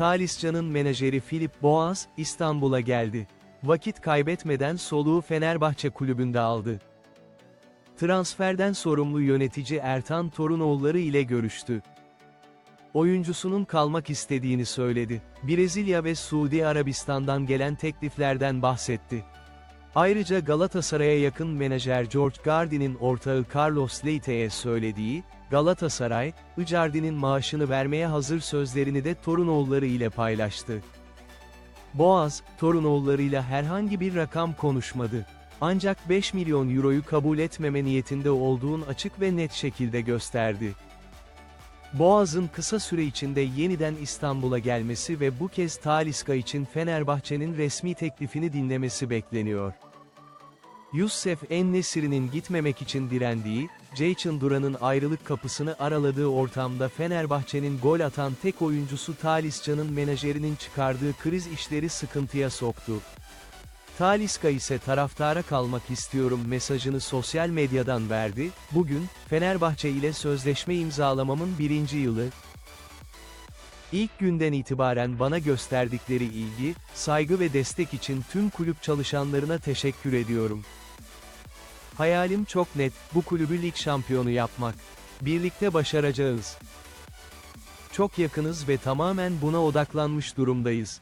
Talisca'nın menajeri Filip Boğaz, İstanbul'a geldi. Vakit kaybetmeden soluğu Fenerbahçe kulübünde aldı. Transferden sorumlu yönetici Ertan Torunoğulları ile görüştü. Oyuncusunun kalmak istediğini söyledi. Brezilya ve Suudi Arabistan'dan gelen tekliflerden bahsetti. Ayrıca Galatasaray'a yakın menajer George Gardi'nin ortağı Carlos Leite'ye söylediği, Galatasaray, Icardi'nin maaşını vermeye hazır sözlerini de Torunoğulları ile paylaştı. Boğaz, Torunoğullarıyla herhangi bir rakam konuşmadı. Ancak 5 milyon euroyu kabul etmeme niyetinde olduğunu açık ve net şekilde gösterdi. Boğaz'ın kısa süre içinde yeniden İstanbul'a gelmesi ve bu kez Talisca için Fenerbahçe'nin resmi teklifini dinlemesi bekleniyor. Youssef En-Nesyri'nin gitmemek için direndiği, Ceyçin Duran'ın ayrılık kapısını araladığı ortamda Fenerbahçe'nin gol atan tek oyuncusu Talisca'nın menajerinin çıkardığı kriz işleri sıkıntıya soktu. Talisca ise taraftara kalmak istiyorum mesajını sosyal medyadan verdi, bugün, Fenerbahçe ile sözleşme imzalamamın birinci yılı, İlk günden itibaren bana gösterdikleri ilgi, saygı ve destek için tüm kulüp çalışanlarına teşekkür ediyorum. Hayalim çok net, bu kulübü lig şampiyonu yapmak. Birlikte başaracağız. Çok yakınız ve tamamen buna odaklanmış durumdayız.